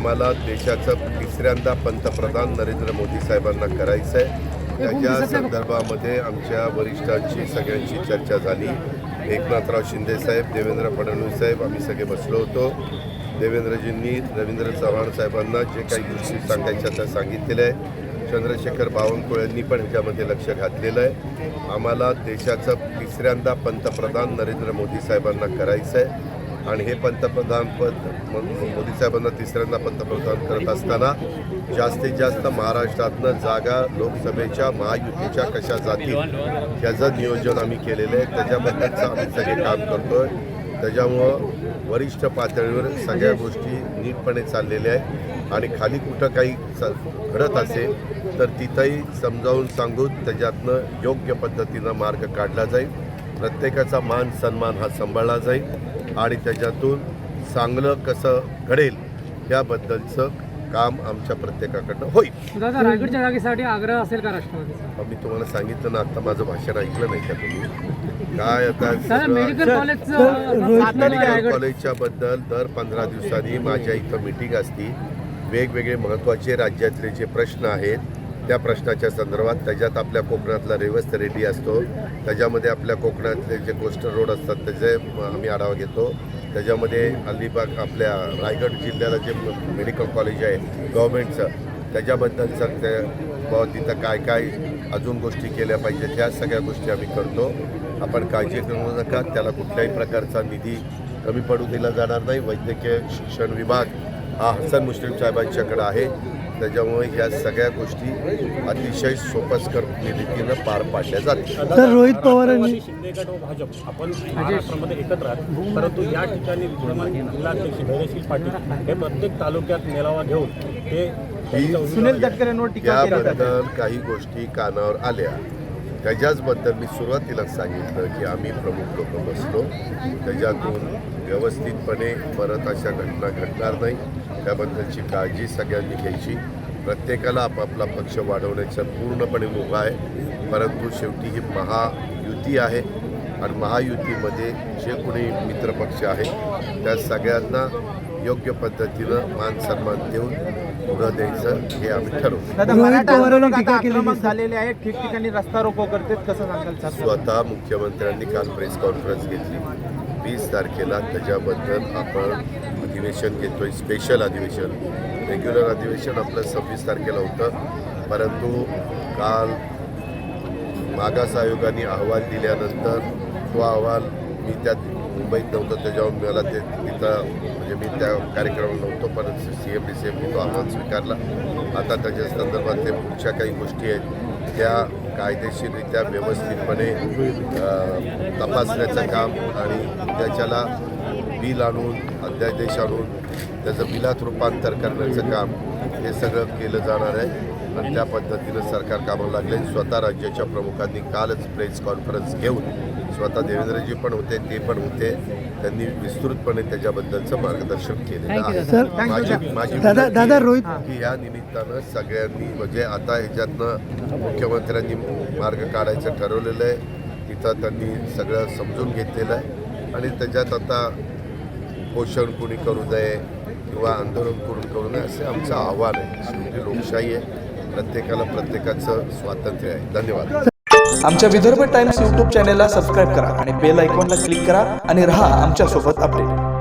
आम्हाला देशाचं तिसऱ्यांदा पंतप्रधान नरेंद्र मोदी साहेबांना करायचं आहे त्याच्या संदर्भामध्ये आमच्या वरिष्ठांची सगळ्यांची चर्चा झाली. एकनाथराव शिंदे साहेब देवेंद्र फडणवीस साहेब आम्ही सगळे बसलो होतो. देवेंद्रजींनी रवींद्र चव्हाण साहेबांना जे काही गोष्टी सांगायच्या त्या सांगितलेल्या आहे चंद्रशेखर बावनकुळेंनी पण ह्याच्यामध्ये लक्ष घातलेलं आहे. आम्हाला देशाचं तिसऱ्यांदा पंतप्रधान नरेंद्र मोदी साहेबांना करायचं आहे आणि हे पंतप्रधान पद मोदी साहेबांना तिसऱ्यांदा पंतप्रधान करत असताना जास्तीत जास्त महाराष्ट्रातनं जागा लोकसभेच्या महायुतीच्या कशा जातील याचं नियोजन आम्ही केलेलं आहे. त्याच्याबद्दलचं आम्ही सगळे काम करतो आहे त्याच्यामुळं वरिष्ठ पातळीवर सगळ्या गोष्टी नीटपणे चाललेल्या आहेत. आणि खाली कुठं काही घडत असेल तर तिथंही समजावून सांगून त्याच्यातनं योग्य पद्धतीनं मार्ग काढला जाईल. प्रत्येकाचा मान सन्मान हा सांभाळला जाईल. आणि त्याच्यातून चांगलं कसं घडेल याबद्दलचं काम आमच्या प्रत्येकाकडनं होईल. दादा रायगडच्या जागेसाठी आग्रह असेल का राष्ट्रवादीचा? मी तुम्हाला सांगितलं ना आता माझं भाषण ऐकलं नाही का तुम्ही. काय आता मेडिकल कॉलेजच्या बद्दल दर पंधरा दिवसांनी माझ्या इथं मिटिंग असती. वेगवेगळे महत्त्वाचे राज्यातले जे प्रश्न आहेत त्या प्रश्नाच्या संदर्भात त्याच्यात आपल्या कोकणातला रेवस्त रेड्डी असतो. त्याच्यामध्ये आपल्या कोकणातले जे कोस्टल रोड असतात त्याचे आम्ही आढावा घेतो. त्याच्यामध्ये अलिबाग आपल्या रायगड जिल्ह्याला जे मेडिकल कॉलेज आहे गव्हर्मेंटचं त्याच्याबद्दलचं ते बुवा तिथं काय काय अजून गोष्टी केल्या पाहिजेत त्या सगळ्या गोष्टी आम्ही करतो. आपण काळजी करू नका त्याला कुठल्याही प्रकारचा निधी कमी पडू दिला जाणार नाही. वैद्यकीय शिक्षण विभाग हा हसन मुश्रीफ साहेबांच्याकडे आहे. त्याच्यामुळे ह्या सगळ्या गोष्टी अतिशय सोपस्कर रीतीनं पार पाडल्या जातील तर रोहित पवारांनी राष्ट्रवादी, शिंदे गट व भाजप आपण महाराष्ट्रामध्ये एकत्र आहात परंतु या ठिकाणी विद्यमान जिल्हाध्यक्ष धैर्यशील पाटील हे प्रत्येक तालुक्यात मेळावा घेऊन ते त्यांच्या उमेदवारी- तटकरेंवर टीका केली जाते. याबद्दल काही गोष्टी कानावर आल्या. त्याच्याचबद्दल मी सुरुवातीलाच सांगितलं की आम्ही प्रमुख लोक बसलो. त्याच्यातून व्यवस्थितपणे परत अशा घटना घडणार नाही. त्याबद्दलची काळजी सगळ्यांनी घ्यायची. प्रत्येकाला आपापला पक्ष वाढवण्याचा पूर्णपणे मुभा आहे. परंतु शेवटी ही महायुती आहे आणि महायुतीमध्ये जे कोणी मित्रपक्ष आहेत त्या सगळ्यांना योग्य पद्धतीनं मान सन्मान देऊन पुढं द्यायचं हे आम्ही केलेली झालेले आहेत ठिकठिकाणी रस्ता रोको करतात कसं सांगाल स्वतः मुख्यमंत्र्यांनी काल प्रेस कॉन्फरन्स घेतली. वीस तारखेला त्याच्याबद्दल आपण अधिवेशन घेतो आहे स्पेशल अधिवेशन. रेग्युलर अधिवेशन आपलं सव्वीस तारखेला होतं. परंतु काल मागास आयोगाने अहवाल दिल्यानंतर तो अहवाल मी त्यात मुंबईत नव्हतो त्याच्यावर मला ते तिथं म्हणजे मी त्या कार्यक्रमाला नव्हतो परंतु सी एम डी सी एमनी तो अहवाल स्वीकारला. आता त्याच्या संदर्भात ते पुढच्या काही गोष्टी आहेत. त्या कायदेशीररित्या व्यवस्थितपणे तपासण्याचं काम आणि त्याच्याला बिल आणून अध्यादेश आणून त्याचं बिलात रूपांतर करण्याचं काम हे सगळं केलं जाणार आहे. आणि त्या पद्धतीनं सरकार कामाला लागले. स्वतः राज्याच्या प्रमुखांनी कालच प्रेस कॉन्फरन्स घेऊन स्वतः देवेंद्रजी पण होते ते पण होते. त्यांनी विस्तृतपणे त्याच्याबद्दलचं मार्गदर्शन केलेलं आहे. सर, माझी माझी दादा विनंती दादा आहे रोहित की या निमित्तानं सगळ्यांनी म्हणजे आता ह्याच्यातनं मुख्यमंत्र्यांनी मार्ग काढायचं ठरवलेलं आहे. तिथं त्यांनी सगळं समजून घेतलेलं आहे. आणि त्याच्यात आता पोषण कुणी करू नये किंवा आंदोलन करून करू नये असे आमचं आव्हान आहे. शेवटी लोकशाही आहे. प्रत्येकाला प्रत्येकाचं स्वातंत्र्य आहे. धन्यवाद. आमच्या विदर्भ टाइम्स यूट्यूब चॅनेलला सबस्क्राईब करा आणि बेल आयकॉनला क्लिक करा आणि रहा आमच्यासोबत अपडेट.